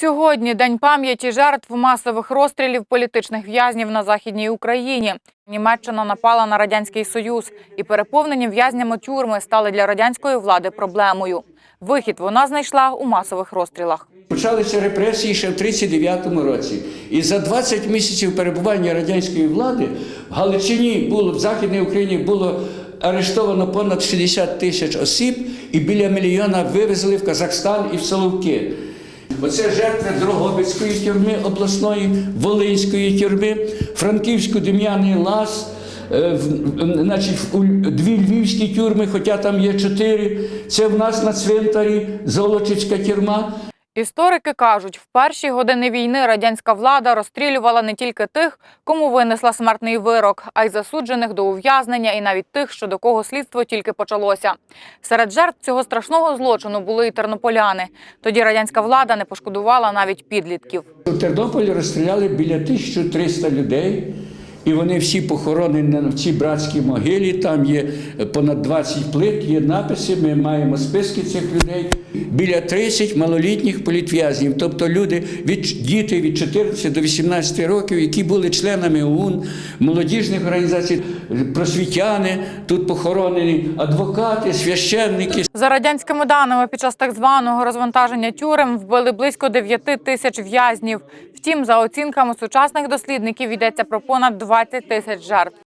Сьогодні день пам'яті жертв масових розстрілів політичних в'язнів на західній Україні. Німеччина напала на радянський союз, і переповнені в'язнями тюрми стали для радянської влади проблемою. Вихід вона знайшла у масових розстрілах. Почалися репресії ще в 39-му році. І за 20 місяців перебування радянської влади в Галичині було в Західній Україні було арештовано понад 60 тисяч осіб, і біля мільйона вивезли в Казахстан і в Соловки. Оце жертви Дрогобицької тюрми обласної, Волинської тюрми, Франківську Дем'яний Лас, е, дві львівські тюрми, хоча там є чотири. Це в нас на цвинтарі Золочицька тюрма. Історики кажуть, в перші години війни радянська влада розстрілювала не тільки тих, кому винесла смертний вирок, а й засуджених до ув'язнення, і навіть тих, що до кого слідство тільки почалося. Серед жертв цього страшного злочину були і тернополяни. Тоді радянська влада не пошкодувала навіть підлітків. У Тернополі розстріляли біля 1300 людей, і вони всі похоронені на цій братській могилі. Там є понад 20 плит, є написи. Ми маємо списки цих людей. Біля 30 малолітніх політв'язнів, тобто люди від діти від 14 до 18 років, які були членами ОУН, молодіжних організацій, просвітяни. Тут похоронені адвокати, священники, За радянськими даними, під час так званого розвантаження тюрем вбили близько 9 тисяч в'язнів. Втім, за оцінками сучасних дослідників йдеться про понад 20 тисяч жертв.